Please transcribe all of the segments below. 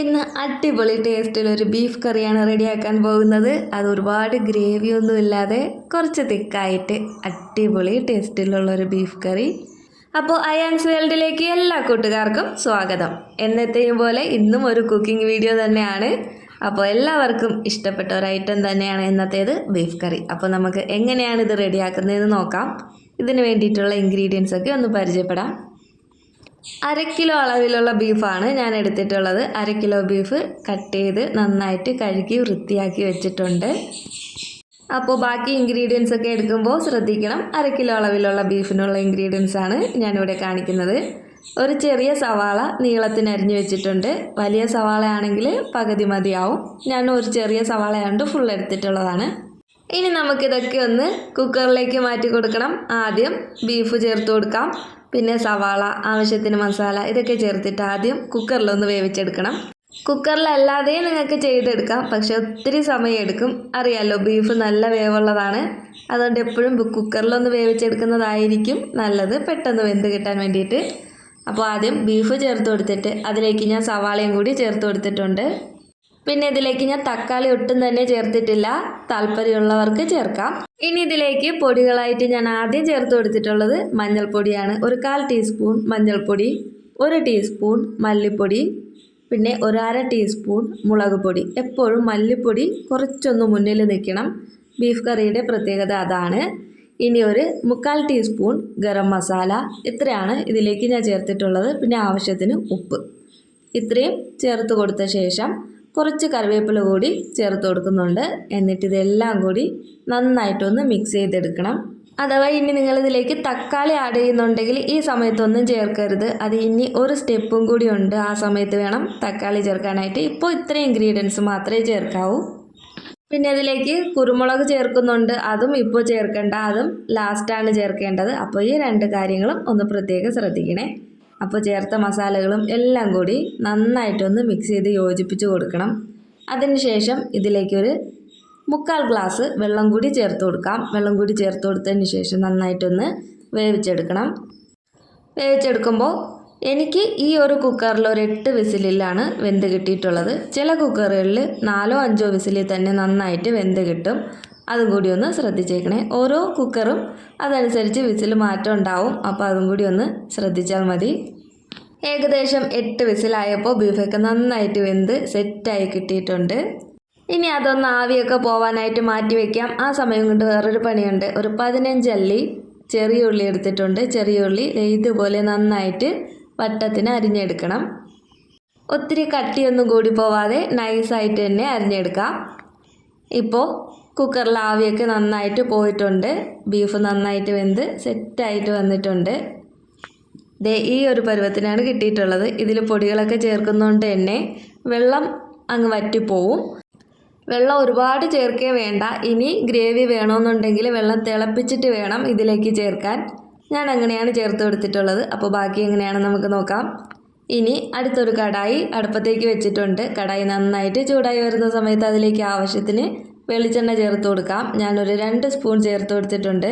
ഇന്ന് അടിപൊളി ടേസ്റ്റിലൊരു ബീഫ് കറിയാണ് റെഡിയാക്കാൻ പോകുന്നത്. അത് ഒരുപാട് ഗ്രേവിയൊന്നും ഇല്ലാതെ കുറച്ച് തിക്കായിട്ട് അടിപൊളി ടേസ്റ്റിലുള്ളൊരു ബീഫ് കറി. അപ്പോൾ അയാൻസ് വേൾഡിലേക്ക് എല്ലാ കൂട്ടുകാർക്കും സ്വാഗതം. എന്നത്തെയും പോലെ ഇന്നും ഒരു കുക്കിംഗ് വീഡിയോ തന്നെയാണ്. അപ്പോൾ എല്ലാവർക്കും ഇഷ്ടപ്പെട്ട ഒരു ഐറ്റം തന്നെയാണ് ഇന്നത്തേത് ബീഫ് കറി. അപ്പോൾ നമുക്ക് എങ്ങനെയാണ് ഇത് റെഡിയാക്കുന്നതെന്ന് നോക്കാം. ഇതിന് വേണ്ടിയിട്ടുള്ള ഇൻഗ്രീഡിയൻസ് ഒക്കെ ഒന്ന് പരിചയപ്പെടാം. അര കിലോ അളവിലുള്ള ബീഫാണ് ഞാൻ എടുത്തിട്ടുള്ളത്. അര കിലോ ബീഫ് കട്ട് ചെയ്ത് നന്നായിട്ട് കഴുകി വൃത്തിയാക്കി വെച്ചിട്ടുണ്ട്. അപ്പോൾ ബാക്കി ഇൻഗ്രീഡിയൻസ് ഒക്കെ എടുക്കുമ്പോൾ ശ്രദ്ധിക്കണം. അര കിലോ അളവിലുള്ള ബീഫിനുള്ള ഇൻഗ്രീഡിയൻസ് ആണ് ഞാനിവിടെ കാണിക്കുന്നത്. ഒരു ചെറിയ സവാള നീളത്തിന് അരിഞ്ഞു വെച്ചിട്ടുണ്ട്. വലിയ സവാള ആണെങ്കിൽ പകുതി മതിയാവും. ഞാൻ ഒരു ചെറിയ സവാളയാണ്ട് ഫുൾ എടുത്തിട്ടുള്ളതാണ്. ഇനി നമുക്കിതൊക്കെ ഒന്ന് കുക്കറിലേക്ക് മാറ്റി കൊടുക്കണം. ആദ്യം ബീഫ് ചേർത്ത് കൊടുക്കാം. പിന്നെ സവാള ആവശ്യത്തിന് മസാല ഇതൊക്കെ ചേർത്തിട്ട് ആദ്യം കുക്കറിലൊന്ന് വേവിച്ചെടുക്കണം. കുക്കറിലല്ലാതെയും നിങ്ങൾക്ക് ചെയ്തെടുക്കാം പക്ഷെ ഒത്തിരി സമയം എടുക്കും. അറിയാലോ ബീഫ് നല്ല വേവുള്ളതാണ്. അതുകൊണ്ട് എപ്പോഴും കുക്കറിലൊന്ന് വേവിച്ചെടുക്കുന്നതായിരിക്കും നല്ലത് പെട്ടെന്ന് വെന്ത് കിട്ടാൻ വേണ്ടിയിട്ട്. അപ്പോൾ ആദ്യം ബീഫ് ചേർത്ത് കൊടുത്തിട്ട് അതിലേക്ക് ഞാൻ സവാളയും കൂടി ചേർത്ത് കൊടുത്തിട്ടുണ്ട്. പിന്നെ ഇതിലേക്ക് ഞാൻ തക്കാളി ഒട്ടും തന്നെ ചേർത്തിട്ടില്ല. താല്പര്യമുള്ളവർക്ക് ചേർക്കാം. ഇനി ഇതിലേക്ക് പൊടികളായിട്ട് ഞാൻ ആദ്യം ചേർത്ത് കൊടുത്തിട്ടുള്ളത് മഞ്ഞൾപ്പൊടിയാണ്. ഒരു കാൽ ടീസ്പൂൺ മഞ്ഞൾപ്പൊടി ഒരു ടീസ്പൂൺ മല്ലിപ്പൊടി പിന്നെ ഒരു അര ടീസ്പൂൺ മുളക് പൊടി. എപ്പോഴും മല്ലിപ്പൊടി കുറച്ചൊന്ന് മുന്നിൽ നിൽക്കണം. ബീഫ് കറിയുടെ പ്രത്യേകത അതാണ്. ഇനി ഒരു മുക്കാൽ ടീസ്പൂൺ ഗരം മസാല. ഇത്രയാണ് ഇതിലേക്ക് ഞാൻ ചേർത്തിട്ടുള്ളത്. പിന്നെ ആവശ്യത്തിന് ഉപ്പ്. ഇത്രയും ചേർത്ത് കൊടുത്ത ശേഷം കുറച്ച് കറിവേപ്പില കൂടി ചേർത്ത് കൊടുക്കുന്നുണ്ട്. എന്നിട്ട് ഇതെല്ലാം കൂടി നന്നായിട്ടൊന്ന് മിക്സ് ചെയ്തെടുക്കണം. അഥവാ ഇനി നിങ്ങളിതിലേക്ക് തക്കാളി ആഡ് ചെയ്യുന്നുണ്ടെങ്കിൽ ഈ സമയത്തൊന്നും ചേർക്കരുത്. അത് ഇനി ഒരു സ്റ്റെപ്പും കൂടി ഉണ്ട്. ആ സമയത്ത് വേണം തക്കാളി ചേർക്കാനായിട്ട്. ഇപ്പോൾ ഇത്രയും ഇൻഗ്രീഡിയൻസ് മാത്രമേ ചേർക്കാവൂ. പിന്നെ അതിലേക്ക് കുരുമുളക് ചേർക്കുന്നുണ്ട്. അതും ഇപ്പോൾ ചേർക്കേണ്ട. അതും ലാസ്റ്റാണ് ചേർക്കേണ്ടത്. അപ്പോൾ ഈ രണ്ട് കാര്യങ്ങളും ഒന്ന് പ്രത്യേകം ശ്രദ്ധിക്കണേ. അപ്പോൾ ചേർത്ത മസാലകളും എല്ലാം കൂടി നന്നായിട്ടൊന്ന് മിക്സ് ചെയ്ത് യോജിപ്പിച്ച് കൊടുക്കണം. അതിനുശേഷം ഇതിലേക്കൊരു മുക്കാൽ ഗ്ലാസ് വെള്ളം കൂടി ചേർത്ത് കൊടുക്കാം. വെള്ളം കൂടി ചേർത്ത് കൊടുത്തതിന് ശേഷം നന്നായിട്ടൊന്ന് വേവിച്ചെടുക്കണം. വേവിച്ചെടുക്കുമ്പോൾ എനിക്ക് ഈ ഒരു കുക്കറിൽ ഒരു എട്ട് വിസിലിലാണ് വെന്ത് കിട്ടിയിട്ടുള്ളത്. ചില കുക്കറുകളിൽ നാലോ അഞ്ചോ വിസിലിൽ തന്നെ നന്നായിട്ട് വെന്ത് കിട്ടും. അതും കൂടി ഒന്ന് ശ്രദ്ധിച്ചേക്കണേ. ഓരോ കുക്കറും അതനുസരിച്ച് വിസിൽ മാറ്റം ഉണ്ടാവും. അപ്പോൾ അതും കൂടി ഒന്ന് ശ്രദ്ധിച്ചാൽ മതി. ഏകദേശം എട്ട് വിസിലായപ്പോൾ ബീഫൊക്കെ നന്നായിട്ട് വെന്ത് സെറ്റായി കിട്ടിയിട്ടുണ്ട്. ഇനി അതൊന്ന് ആവിയൊക്കെ പോവാനായിട്ട് മാറ്റി വയ്ക്കാം ആ സമയം കൊണ്ട് വേറൊരു പണിയുണ്ട്. ഒരു പതിനഞ്ച് അല്ലി ചെറിയ ഉള്ളി എടുത്തിട്ടുണ്ട്. ചെറിയ ഉള്ളി ഇതുപോലെ നന്നായിട്ട് വട്ടത്തിന് അരിഞ്ഞെടുക്കണം. ഒത്തിരി കട്ടിയൊന്നും കൂടി പോവാതെ നൈസായിട്ട് തന്നെ അരിഞ്ഞെടുക്കാം. ഇപ്പോൾ കുക്കറിൽ ആവിയൊക്കെ നന്നായിട്ട് പോയിട്ടുണ്ട്. ബീഫ് നന്നായിട്ട് വെന്ത് സെറ്റായിട്ട് വന്നിട്ടുണ്ട്. ദേ ഈ ഒരു പരുവത്തിനാണ് കിട്ടിയിട്ടുള്ളത്. ഇതിൽ പൊടികളൊക്കെ ചേർക്കുന്നതുകൊണ്ട് തന്നെ വെള്ളം അങ്ങ് വറ്റിപ്പോവും. വെള്ളം ഒരുപാട് ചേർക്കേ വേണ്ട. ഇനി ഗ്രേവി വേണമെന്നുണ്ടെങ്കിൽ വെള്ളം തിളപ്പിച്ചിട്ട് വേണം ഇതിലേക്ക് ചേർക്കാൻ. ഞാൻ അങ്ങനെയാണ് ചേർത്ത് കൊടുത്തിട്ടുള്ളത്. അപ്പോൾ ബാക്കി എങ്ങനെയാണെന്ന് നമുക്ക് നോക്കാം. ഇനി അടുത്തൊരു കടായി അടുപ്പത്തേക്ക് വെച്ചിട്ടുണ്ട്. കടായി നന്നായിട്ട് ചൂടായി വരുന്ന സമയത്ത് അതിലേക്ക് ആവശ്യത്തിന് വെളിച്ചെണ്ണ ചേർത്ത് കൊടുക്കാം. ഞാനൊരു രണ്ട് സ്പൂൺ ചേർത്ത് കൊടുത്തിട്ടുണ്ട്.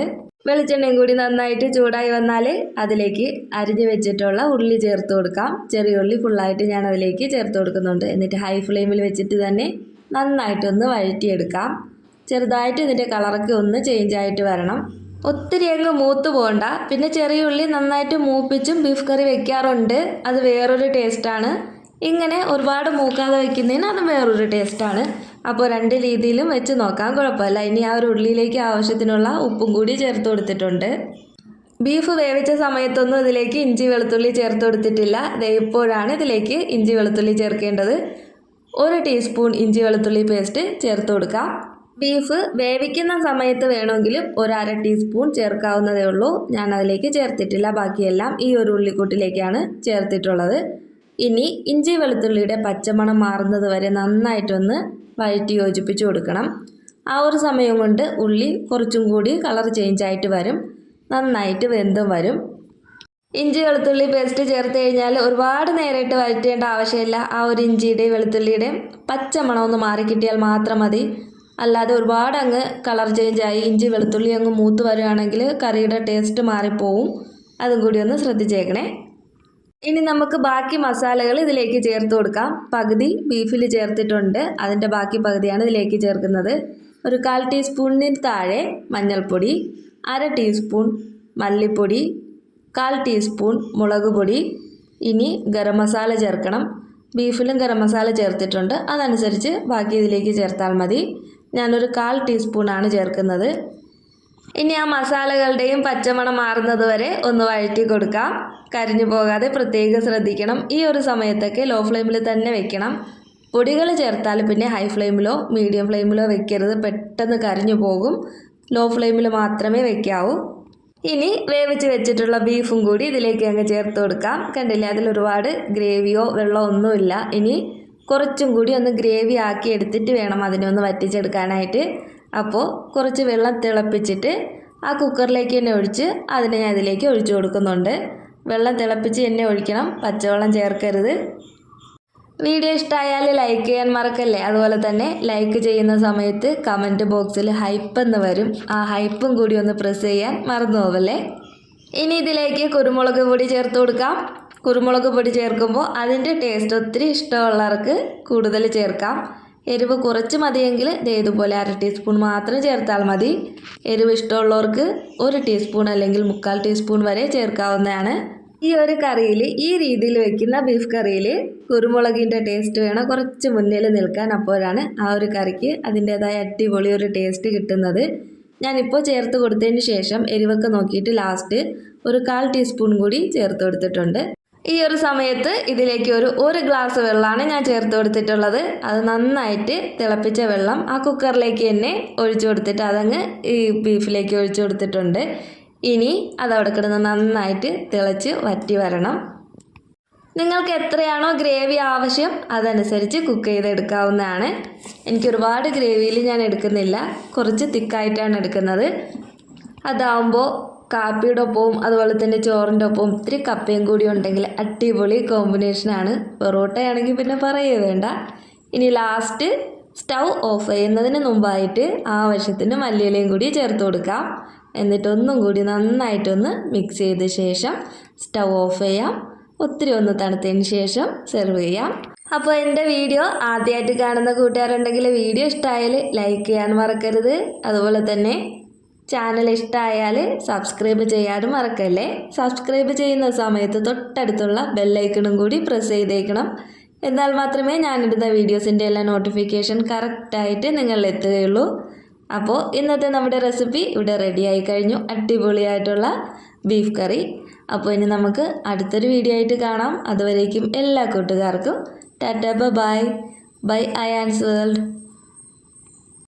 വെളിച്ചെണ്ണയും കൂടി നന്നായിട്ട് ചൂടായി വന്നാൽ അതിലേക്ക് അരിഞ്ഞു വെച്ചിട്ടുള്ള ഉള്ളി ചേർത്ത് കൊടുക്കാം. ചെറിയ ഉള്ളി ഫുള്ളായിട്ട് ഞാൻ അതിലേക്ക് ചേർത്ത് കൊടുക്കുന്നുണ്ട്. എന്നിട്ട് ഹൈ ഫ്ലെയിമിൽ വെച്ചിട്ട് തന്നെ നന്നായിട്ടൊന്ന് വഴറ്റിയെടുക്കാം. ചെറുതായിട്ട് ഇതിന്റെ കളറൊക്കെ ഒന്ന് ചേഞ്ച് ആയിട്ട് വരണം. ഒത്തിരി അങ്ങ് മൂത്ത് പോകണ്ട. പിന്നെ ചെറിയ ഉള്ളി നന്നായിട്ട് മൂപ്പിച്ചും ബീഫ് കറി വെക്കാറുണ്ട്. അത് വേറൊരു ടേസ്റ്റാണ് ഇങ്ങനെ ഒരുപാട് മൂക്കാതെ വയ്ക്കുന്നതിന് അത് വേറൊരു ടേസ്റ്റാണ് അപ്പോൾ രണ്ട് രീതിയിലും വെച്ച് നോക്കാം. കുഴപ്പമില്ല. ഇനി ആ ഒരു ഉള്ളിയിലേക്ക് ആവശ്യത്തിനുള്ള ഉപ്പും കൂടി ചേർത്ത് കൊടുത്തിട്ടുണ്ട്. ബീഫ് വേവിച്ച സമയത്തൊന്നും ഇതിലേക്ക് ഇഞ്ചി വെളുത്തുള്ളി ചേർത്ത് കൊടുത്തിട്ടില്ല. ഇപ്പോഴാണ് ഇതിലേക്ക് ഇഞ്ചി വെളുത്തുള്ളി ചേർക്കേണ്ടത്. ഒരു ടീസ്പൂൺ ഇഞ്ചി വെളുത്തുള്ളി പേസ്റ്റ് ചേർത്ത് കൊടുക്കാം. ബീഫ് വേവിക്കുന്ന സമയത്ത് വേണമെങ്കിലും ഒരു അര ടീസ്പൂൺ ചേർക്കാവുന്നതേ ഉള്ളൂ. ഞാൻ അതിലേക്ക് ചേർത്തിട്ടില്ല. ബാക്കിയെല്ലാം ഈ ഒരു ഉള്ളിക്കൂട്ടിലേക്കാണ് ചേർത്തിട്ടുള്ളത്. ഇനി ഇഞ്ചി വെളുത്തുള്ളിയുടെ പച്ചമണം മാറുന്നത് വരെ നന്നായിട്ടൊന്ന് വഴറ്റി യോജിപ്പിച്ച് കൊടുക്കണം. ആ ഒരു സമയം കൊണ്ട് ഉള്ളി കുറച്ചും കൂടി കളർ ചേഞ്ച് ആയിട്ട് വരും. നന്നായിട്ട് വെന്തും വരും. ഇഞ്ചി വെളുത്തുള്ളി പേസ്റ്റ് ചേർത്ത് കഴിഞ്ഞാൽ ഒരുപാട് നേരിട്ട് വഴറ്റേണ്ട ആവശ്യമില്ല. ആ ഒരു ഇഞ്ചിയുടെയും വെളുത്തുള്ളിയുടെയും പച്ചമണമൊന്ന് മാറിക്കിട്ടിയാൽ മാത്രം മതി. അല്ലാതെ ഒരുപാട് അങ്ങ് കളർ ചേഞ്ച് ആയി ഇഞ്ചി വെളുത്തുള്ളി അങ്ങ് മൂത്ത് വരികയാണെങ്കിൽ കറിയുടെ ടേസ്റ്റ് മാറിപ്പോവും. അതും കൂടി ഒന്ന് ശ്രദ്ധിച്ചേക്കണേ. ഇനി നമുക്ക് ബാക്കി മസാലകൾ ഇതിലേക്ക് ചേർത്ത് കൊടുക്കാം. പകുതി ബീഫിൽ ചേർത്തിട്ടുണ്ട്. അതിന്റെ ബാക്കി പകുതിയാണ് ഇതിലേക്ക് ചേർക്കുന്നത്. ഒരു കാൽ ടീസ്പൂണിന് താഴെ മഞ്ഞൾപ്പൊടി അര ടീസ്പൂൺ മല്ലിപ്പൊടി കാൽ ടീസ്പൂൺ മുളക് പൊടി. ഇനി ഗരം മസാല ചേർക്കണം. ബീഫിലും ഗരം മസാല ചേർത്തിട്ടുണ്ട്. അതനുസരിച്ച് ബാക്കി ഇതിലേക്ക് ചേർത്താൽ മതി. ഞാനൊരു കാൽ ടീസ്പൂണാണ് ചേർക്കുന്നത്. ഇനി ആ മസാലകളുടെയും പച്ചമണം മാറുന്നത് വരെ ഒന്ന് വഴറ്റി കൊടുക്കാം. കരിഞ്ഞു പോകാതെ പ്രത്യേകം ശ്രദ്ധിക്കണം. ഈ ഒരു സമയത്തൊക്കെ ലോ ഫ്ലെയിമിൽ തന്നെ വെക്കണം. പൊടികൾ ചേർത്താൽ പിന്നെ ഹൈ ഫ്ലെയിമിലോ മീഡിയം ഫ്ലെയിമിലോ വെക്കരുത്. പെട്ടെന്ന് കരിഞ്ഞു പോകും. ലോ ഫ്ലെയിമിൽ മാത്രമേ വെക്കാവൂ. ഇനി വേവിച്ച് വെച്ചിട്ടുള്ള ബീഫും കൂടി ഇതിലേക്ക് അങ്ങ് ചേർത്ത് കൊടുക്കാം. കണ്ടില്ലേ? അതിലൊരുപാട് ഗ്രേവിയോ വെള്ളമോ ഒന്നുമില്ല. ഇനി കുറച്ചും കൂടി ഒന്ന് ഗ്രേവി ആക്കി എടുത്തിട്ട് വേണം അതിനെ ഒന്ന് വറ്റിച്ചെടുക്കാനായിട്ട്. അപ്പോൾ കുറച്ച് വെള്ളം തിളപ്പിച്ചിട്ട് ആ കുക്കറിലേക്ക് തന്നെ ഒഴിച്ച് അതിനെ ഞാൻ അതിലേക്ക് ഒഴിച്ചു കൊടുക്കുന്നുണ്ട്. വെള്ളം തിളപ്പിച്ച് എന്നെ ഒഴിക്കണം. പച്ചവെള്ളം ചേർക്കരുത്. വീഡിയോ ഇഷ്ടമായാൽ ലൈക്ക് ചെയ്യാൻ മറക്കല്ലേ? അതുപോലെ തന്നെ ലൈക്ക് ചെയ്യുന്ന സമയത്ത് കമന്റ് ബോക്സിൽ ഹൈപ്പ് എന്ന് വരും. ആ ഹൈപ്പും കൂടി ഒന്ന് പ്രസ് ചെയ്യാൻ മറന്നു പോവല്ലേ? ഇനി ഇതിലേക്ക് കുരുമുളക് പൊടി ചേർത്ത് കൊടുക്കാം. കുരുമുളക് പൊടി ചേർക്കുമ്പോൾ അതിന്റെ ടേസ്റ്റ് ഒത്തിരി ഇഷ്ടമുള്ളവർക്ക് കൂടുതൽ ചേർക്കാം. എരിവ് കുറച്ച് മതിയെങ്കിൽ ദേ ഇതുപോലെ അര ടീസ്പൂൺ മാത്രം ചേർത്താൽ മതി. എരിവ് ഇഷ്ടമുള്ളവർക്ക് ഒരു ടീസ്പൂൺ അല്ലെങ്കിൽ മുക്കാൽ ടീസ്പൂൺ വരെ ചേർക്കാവുന്നതാണ്. ഈ ഒരു കറിയിൽ ഈ രീതിയിൽ വെക്കുന്ന ബീഫ് കറിയിൽ കുരുമുളകിന്റെ ടേസ്റ്റ് വേണം. കുറച്ച് മുന്നിൽ നിൽക്കാൻ അപ്പോഴാണ് ആ ഒരു കറിക്ക് അതിന്റേതായ അടിപൊളി ഒരു ടേസ്റ്റ് കിട്ടുന്നത്. ഞാനിപ്പോൾ ചേർത്ത് കൊടുത്തതിന് ശേഷം എരിവൊക്കെ നോക്കിയിട്ട് ലാസ്റ്റ് ഒരു കാൽ ടീസ്പൂൺ കൂടി ചേർത്ത് കൊടുത്തിട്ടുണ്ട്. ഈ ഒരു സമയത്ത് ഇതിലേക്ക് ഒരു ഒരു ഗ്ലാസ് വെള്ളമാണ് ഞാൻ ചേർത്ത് കൊടുത്തിട്ടുള്ളത്. അത് നന്നായിട്ട് തിളപ്പിച്ച വെള്ളം ആ കുക്കറിലേക്ക് തന്നെ ഒഴിച്ചു കൊടുത്തിട്ട് അതങ്ങ് ഈ ബീഫിലേക്ക് ഒഴിച്ചു കൊടുത്തിട്ടുണ്ട്. ഇനി അതവിടെ കിടന്ന് നന്നായിട്ട് തിളച്ച് വറ്റി വരണം. നിങ്ങൾക്ക് എത്രയാണോ ഗ്രേവി ആവശ്യം അതനുസരിച്ച് കുക്ക് ചെയ്തെടുക്കാവുന്നതാണ്. എനിക്ക് ഒരുപാട് ഗ്രേവിയിൽ ഞാൻ എടുക്കുന്നില്ല. കുറച്ച് തിക്കായിട്ടാണ് എടുക്കുന്നത്. അതാവുമ്പോൾ കാപ്പിയുടെ ഒപ്പവും അതുപോലെ തന്നെ ചോറിന്റെ ഒപ്പവും ഇത്തിരി കപ്പയും കൂടി ഉണ്ടെങ്കിൽ അടിപൊളി കോമ്പിനേഷനാണ് പൊറോട്ടയാണെങ്കിൽ പിന്നെ പറയേ വേണ്ട. ഇനി ലാസ്റ്റ് സ്റ്റൗ ഓഫ് ചെയ്യുന്നതിന് മുമ്പായിട്ട് ആവശ്യത്തിന് മല്ലിയിലയും കൂടി ചേർത്ത് കൊടുക്കാം. എന്നിട്ടൊന്നും കൂടി നന്നായിട്ടൊന്ന് മിക്സ് ചെയ്ത ശേഷം സ്റ്റൗ ഓഫ് ചെയ്യാം. ഒത്തിരി ഒന്ന് തണുത്തതിന് ശേഷം സെർവ് ചെയ്യാം. അപ്പോൾ എന്റെ വീഡിയോ ആദ്യമായിട്ട് കാണുന്ന കൂട്ടുകാരുണ്ടെങ്കിൽ വീഡിയോ ഇഷ്ടമായാൽ ലൈക്ക് ചെയ്യാൻ മറക്കരുത്. അതുപോലെ തന്നെ ചാനൽ ഇഷ്ടമായാൽ സബ്സ്ക്രൈബ് ചെയ്യാനും മറക്കല്ലേ? സബ്സ്ക്രൈബ് ചെയ്യുന്ന സമയത്ത് തൊട്ടടുത്തുള്ള ബെല്ലൈക്കണും കൂടി പ്രസ് ചെയ്തേക്കണം. എന്നാൽ മാത്രമേ ഞാനിടുന്ന വീഡിയോസിന്റെ എല്ലാ നോട്ടിഫിക്കേഷൻ കറക്റ്റായിട്ട് നിങ്ങളിലെത്തുകയുള്ളൂ അപ്പോൾ ഇന്നത്തെ നമ്മുടെ റെസിപ്പി ഇവിടെ റെഡി ആയി കഴിഞ്ഞു. അടിപൊളിയായിട്ടുള്ള ബീഫ് കറി അപ്പോൾ ഇനി നമുക്ക് അടുത്തൊരു വീഡിയോ ആയിട്ട് കാണാം. അതുവരേക്കും എല്ലാ കൂട്ടുകാർക്കും. ടാറ്റ ബൈ ബൈ ഐ ആൻസ് വേൾഡ്